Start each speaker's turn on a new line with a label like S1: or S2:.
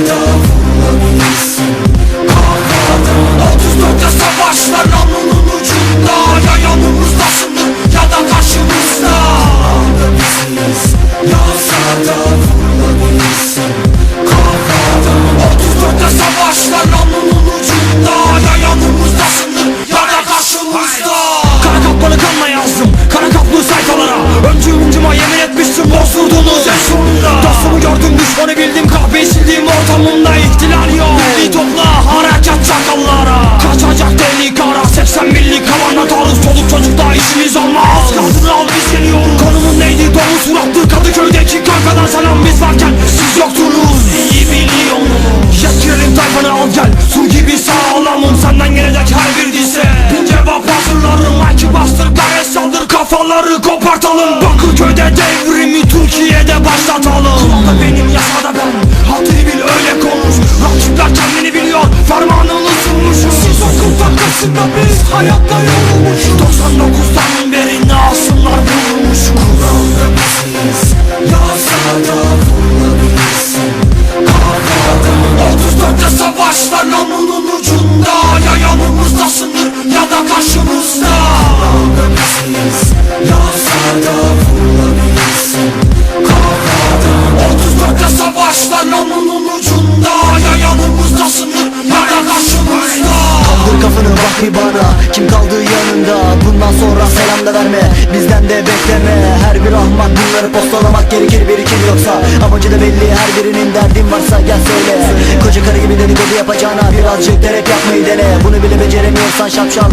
S1: no. Kopartalım Bakırköy'de devrimi Türkiye'de başlatalım. Kuralda benim yasada ben Haddini bil öyle konuş Rakipler kendini biliyor Fermanını sunmuşum Siz okul takasında biz hayatta yorulmuşuz 99'dan beri ne asımlar vurmuş Kuralda biziz Yasada namlunun ucunda Ya yanımızda sınır ya
S2: Kaldır kafanı bak bir bana Kim kaldı yanında? Bundan sonra selam da verme Bizden de bekleme. Her bir ahmak bunları postalamak gerekir birikim yoksa. Amacı da belli her birinin derdin varsa gel söyle. Koca karı gibi dedikodu yapacağına Birazcık rap yapmayı dene. Bunu bile beceremiyorsan şapşal